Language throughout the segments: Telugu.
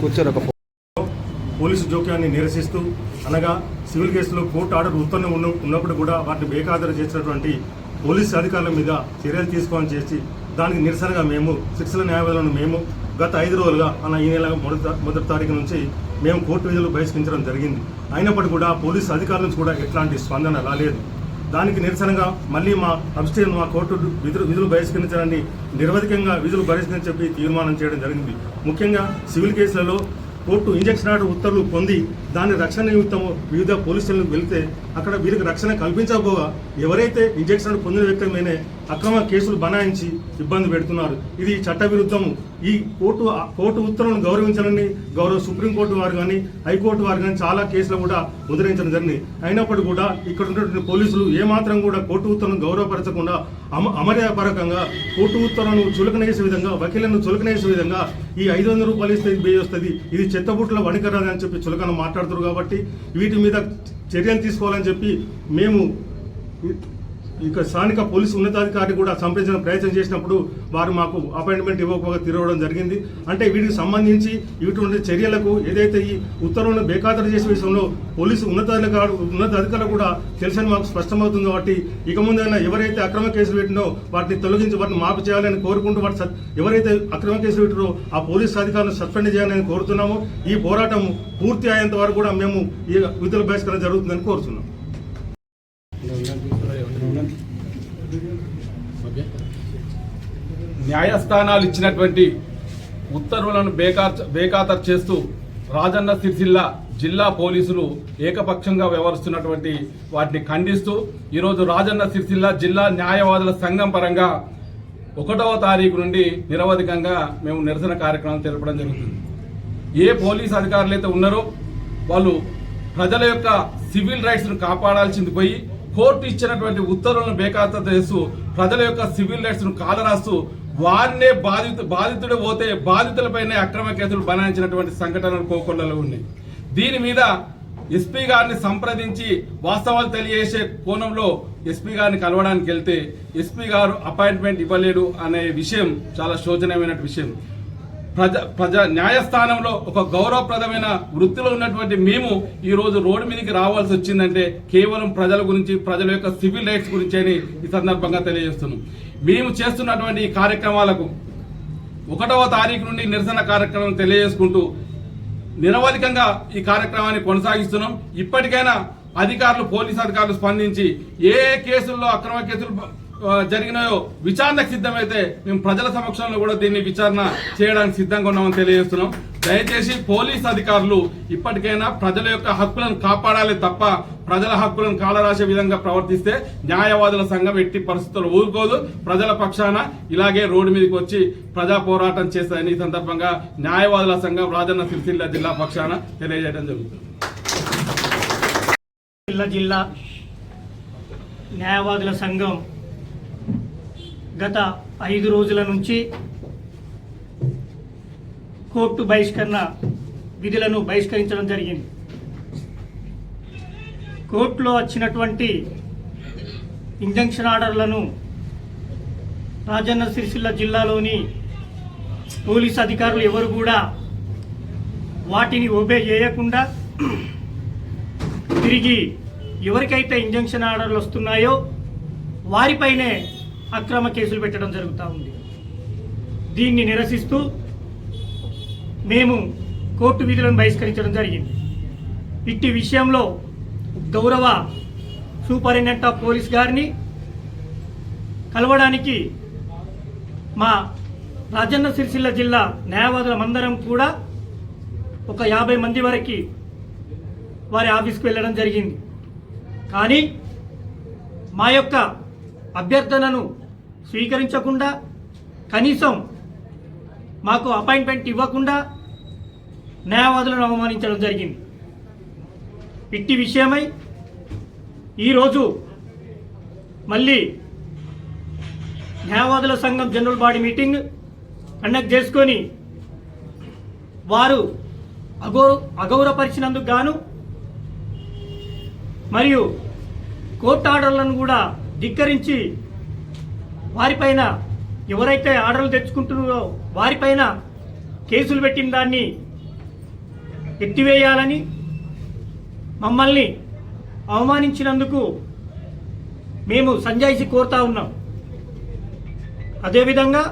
కూర్చొని ఒక పోలీసు జోక్యాన్ని నిరసిస్తూ అనగా సివిల్ కేసులో కోర్టు ఆర్డర్ ఉత్తర్వులు ఉన్న ఉన్నప్పుడు కూడా వాటిని బేఖాతరు చేసినటువంటి పోలీసు అధికారుల మీద చర్యలు తీసుకోవాలని చేసి దానికి నిరసనగా మేము శిక్షల న్యాయవాదులను మేము గత ఐదు రోజులుగా అన్న ఈ నెల మొదటి మొదటి తారీఖు నుంచి మేము కోర్టు విధులు బహిష్కరించడం జరిగింది. అయినప్పటికీ కూడా పోలీసు అధికారుల నుంచి కూడా ఎట్లాంటి స్పందన రాలేదు. దానికి నిరసనగా మళ్ళీ మా అబ్స్టేన్ మా కోర్టు విధులు విధులు బహిష్కరించడాన్ని నిరవధికంగా విధులు బహిష్కరించని చెప్పి తీర్మానం చేయడం జరిగింది. ముఖ్యంగా సివిల్ కేసులలో కోర్టు ఇంజక్షన్ ఆర్డర్ ఉత్తర్వులు పొంది దాని రక్షణ నిమిత్తం వివిధ పోలీస్ స్టేషన్లకు అక్కడ వీరికి రక్షణ కల్పించకపోగా ఎవరైతే ఇంజక్షన్ ఆర్డర్ పొందిన వ్యక్తమైనా అక్రమ కేసులు బనాయించి ఇబ్బంది పెడుతున్నారు. ఇది చట్టవిరుద్ధము. ఈ కోర్టు కోర్టు ఉత్తర్వులను గౌరవించాలని గౌరవ సుప్రీంకోర్టు వారు కానీ హైకోర్టు వారు కానీ చాలా కేసులు కూడా ఉదరించడం జరిగింది. అయినప్పటికీ కూడా ఇక్కడ ఉన్నటువంటి పోలీసులు ఏమాత్రం కూడా కోర్టు ఉత్తర్వులను గౌరవపరచకుండా అమ అమర్యాపరకంగా కోర్టు ఉత్తర్వులను చులకనేసే విధంగా వకీలను చులకనేసే విధంగా ఈ ఐదు వందల రూపాయలు ఇస్తే ఇది వస్తుంది. ఇది చెత్తబుట్ల వణికరాదు అని చెప్పి చులకన మాట్లాడుతారు కాబట్టి వీటి మీద చర్యలు తీసుకోవాలని చెప్పి మేము ఇక స్థానిక పోలీసు ఉన్నతాధికారి కూడా సంప్రదించిన ప్రయత్నం చేసినప్పుడు వారు మాకు అపాయింట్మెంట్ ఇవ్వకపోగా తిరగడం జరిగింది. అంటే వీటికి సంబంధించి ఇటువంటి చర్యలకు ఏదైతే ఈ ఉత్తర్వులను బేఖాతరు చేసే విషయంలో పోలీసు ఉన్నతాధికారులు ఉన్నతాధికారులు కూడా తెలిసని మాకు స్పష్టమవుతుంది కాబట్టి ఇక ముందైనా ఎవరైతే అక్రమ కేసులు పెట్టినో వాటిని తొలగించి వాటిని మాపు చేయాలని కోరుకుంటూ వాటి ఎవరైతే అక్రమ కేసులు పెట్టినో ఆ పోలీసు అధికారులను సస్పెండ్ చేయాలని కోరుతున్నాము. ఈ పోరాటం పూర్తి అయ్యేంత వరకు కూడా మేము ఈ విధుల బహిష్కరణ జరుగుతుందని కోరుతున్నాం. న్యాయస్థానాలు ఇచ్చినటువంటి ఉత్తర్వులను బేఖార్ బేఖాతరు చేస్తూ రాజన్న సిరిసిల్ల జిల్లా పోలీసులు ఏకపక్షంగా వ్యవహరిస్తున్నటువంటి వాటిని ఖండిస్తూ ఈరోజు రాజన్న సిరిసిల్ల జిల్లా న్యాయవాదుల సంఘం పరంగా ఒకటవ తారీఖు నుండి నిరవధికంగా మేము నిరసన కార్యక్రమం తెలపడం జరుగుతుంది. ఏ పోలీస్ అధికారులు అయితే ఉన్నారో వాళ్ళు ప్రజల యొక్క సివిల్ రైట్స్ను కాపాడాల్సింది పోయి కోర్టు ఇచ్చినటువంటి ఉత్తర్వులను బేఖాతరు చేస్తూ ప్రజల యొక్క సివిల్ రైట్స్ను కాలరాస్తూ వారినే బాధితు బాధితుడు పోతే బాధితులపైనే అక్రమ కేసులు బనాయించినటువంటి సంఘటనలు కోకొల్లలో ఉన్నాయి. దీని మీద ఎస్పీ గారిని సంప్రదించి వాస్తవాలు తెలియజేసే కోణంలో ఎస్పీ గారిని కలవడానికి వెళ్తే ఎస్పీ గారు అపాయింట్మెంట్ ఇవ్వలేడు అనే విషయం చాలా శోచనీయమైన విషయం. ప్రజ ప్రజ న్యాయస్థానంలో ఒక గౌరవప్రదమైన వృత్తిలో ఉన్నటువంటి మేము ఈ రోజు రోడ్డు మీదకి రావాల్సి వచ్చిందంటే కేవలం ప్రజల గురించి ప్రజల యొక్క సివిల్ రైట్స్ గురించి అని ఈ సందర్భంగా తెలియజేస్తున్నాం. మేము చేస్తున్నటువంటి ఈ కార్యక్రమాలకు ఒకటవ తారీఖు నుండి నిరసన కార్యక్రమం తెలియజేసుకుంటూ నిరవధికంగా ఈ కార్యక్రమాన్ని కొనసాగిస్తున్నాం. ఇప్పటికైనా అధికారులు పోలీస్ అధికారులు స్పందించి ఏ కేసుల్లో అక్రమ కేసులు జరిగినాయో విచారణకు సిద్ధమైతే మేము ప్రజల సమక్షంలో కూడా దీన్ని విచారణ చేయడానికి సిద్ధంగా ఉన్నామని తెలియజేస్తున్నాం. దయచేసి పోలీస్ అధికారులు ఇప్పటికైనా ప్రజల యొక్క హక్కులను కాపాడాలి తప్ప ప్రజల హక్కులను కాలరాసే విధంగా ప్రవర్తిస్తే న్యాయవాదుల సంఘం ఎట్టి పరిస్థితులు ఊరుకోదు. ప్రజల పక్షాన ఇలాగే రోడ్డు మీదకి వచ్చి ప్రజా పోరాటం చేస్తాయని ఈ సందర్భంగా న్యాయవాదుల సంఘం రాజన్న సిరిసిల్ల జిల్లా పక్షాన తెలియజేయడం జరుగుతుంది. జిల్లా జిల్లా న్యాయవాదుల సంఘం గత ఐదు రోజుల నుంచి కోర్టు బహిష్కరణ విధులను బహిష్కరించడం జరిగింది. కోర్టులో వచ్చినటువంటి ఇంజంక్షన్ ఆర్డర్లను రాజన్న సిరిసిల్ల జిల్లాలోని పోలీస్ అధికారులు ఎవరు కూడా వాటిని ఒబే చేయకుండా తిరిగి ఎవరికైతే ఇంజంక్షన్ ఆర్డర్లు వస్తున్నాయో వారిపైనే అక్రమ కేసులు పెట్టడం జరుగుతూ ఉంది. దీన్ని నిరసిస్తూ మేము కోర్టు విధులను బహిష్కరించడం జరిగింది. ఇట్టి విషయంలో గౌరవ సూపరింటెండెంట్ ఆఫ్ పోలీస్ గారిని కలవడానికి మా రాజన్న సిరిసిల్ల జిల్లా న్యాయవాదులమందరం కూడా ఒక యాభై మంది వరకు వారి ఆఫీస్కి వెళ్ళడం జరిగింది. కానీ మా యొక్క అభ్యర్థనను స్వీకరించకుండా కనీసం మాకు అపాయింట్మెంట్ ఇవ్వకుండా న్యాయవాదులను అవమానించడం జరిగింది. ఇట్టి విషయమై ఈరోజు మళ్ళీ న్యాయవాదుల సంఘం జనరల్ బాడీ మీటింగ్ కండక్ట్ చేసుకొని వారు అగౌ అగౌరవపరిచినందుకు గాను మరియు కోర్టు ఆర్డర్లను కూడా ధిక్కరించి వారిపైన ఎవరైతే ఆర్డర్లు తెచ్చుకుంటున్నారో వారిపైన కేసులు పెట్టిన దాన్ని ఎత్తివేయాలని మమ్మల్ని అవమానించినందుకు మేము సంజాయిషి కోరుతా ఉన్నాం. అదేవిధంగా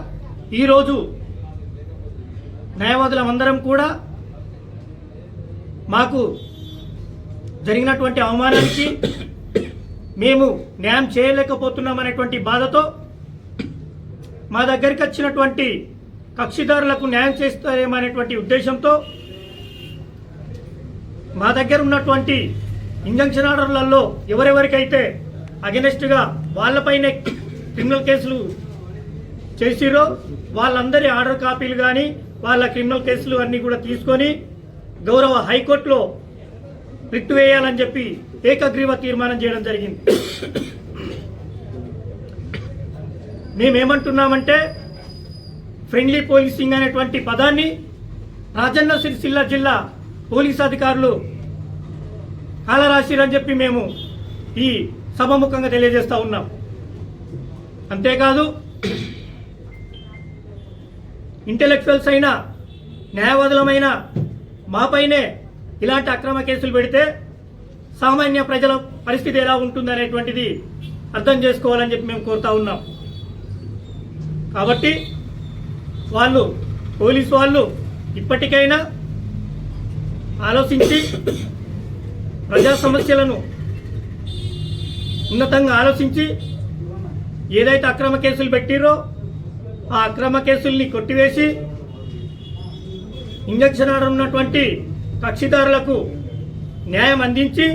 ఈరోజు న్యాయవాదులమందరం కూడా మాకు జరిగినటువంటి అవమానానికి మేము న్యాయం చేయలేకపోతున్నామనేటువంటి బాధతో మా దగ్గరికి వచ్చినటువంటి కక్షిదారులకు న్యాయం చేస్తారేమనేటువంటి ఉద్దేశంతో మా దగ్గర ఉన్నటువంటి ఇంజంక్షన్ ఆర్డర్లలో ఎవరెవరికైతే అగెనెస్ట్గా వాళ్ళపైనే క్రిమినల్ కేసులు చేసిరో వాళ్ళందరి ఆర్డర్ కాపీలు కానీ వాళ్ళ క్రిమినల్ కేసులు అన్నీ కూడా తీసుకొని గౌరవ హైకోర్టులో రిట్ వేయాలని చెప్పి ఏకగ్రీవ తీర్మానం చేయడం జరిగింది. మేమేమంటున్నామంటే ఫ్రెండ్లీ పోలీసింగ్ అనేటువంటి పదాన్ని రాజన్న సిరిసిల్ల జిల్లా పోలీస్ అధికారులు కాలరాశిరని చెప్పి మేము ఈ సభముఖంగా తెలియజేస్తా ఉన్నాం. అంతేకాదు ఇంటెలెక్చువల్స్ అయినా న్యాయవాదులమైన మాపైనే ఇలాంటి అక్రమ కేసులు పెడితే సామాన్య ప్రజల పరిస్థితి ఎలా ఉంటుందనేటువంటిది అర్థం చేసుకోవాలని చెప్పి మేము కోరుతా ఉన్నాం. కాబట్టి వాళ్ళు పోలీసు వాళ్ళు ఇప్పటికైనా ఆలోచించి ప్రజా సమస్యలను ఉన్నతంగా ఆలోచించి ఏదైతే అక్రమ కేసులు పెట్టిరో ఆ అక్రమ కేసుల్ని కొట్టివేసి ఇంజక్షన్ ఆర్డర్ ఉన్నటువంటి కక్షిదారులకు న్యాయం అందించి